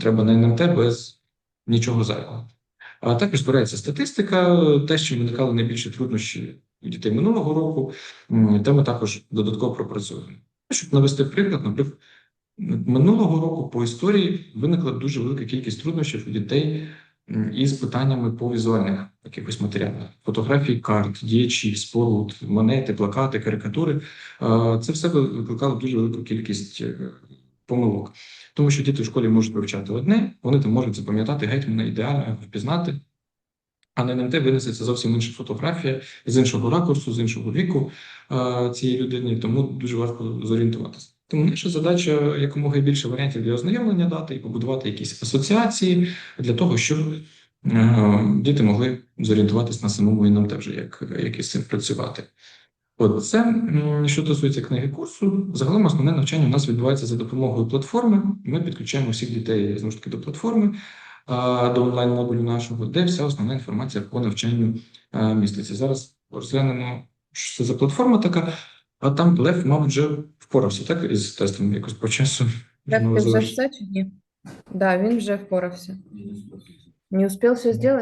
треба на НМТ без нічого зайвого. А також збирається статистика, те, що виникали найбільші труднощі у дітей минулого року, те ми також додатково пропрацюємо. Щоб навести приклад, наприклад, минулого року по історії виникла дуже велика кількість труднощів у дітей із питаннями по візуальних якихось матеріалах: фотографії карт, діячів, споруд, монети, плакати, карикатури. Це все викликало дуже велику кількість е, помилок. Тому що діти в школі можуть вивчати одне, вони там можуть запам'ятати гетьмана ідеально впізнати. А на НМТ винесеться зовсім інша фотографія з іншого ракурсу, з іншого віку е, цієї людини, тому дуже важко зорієнтуватися. Тому наша задача якомога більше варіантів для ознайомлення дати і побудувати якісь асоціації для того, щоб е, діти могли зорієнтуватись на самому НМТ вже як, як із цим працювати. От це що стосується книги курсу. Загалом основне навчання у нас відбувається за допомогою платформи. Ми підключаємо всіх дітей знову ж таки до платформи до онлайн-модулю нашого, де вся основна інформація по навчанню міститься. Зараз розглянемо, що це за платформа така. А там Лев, мабуть, вже впорався, так? Із тестом якось по часу. Так, ти вже все чи ні? Да, він вже впорався. Не успел все сделать?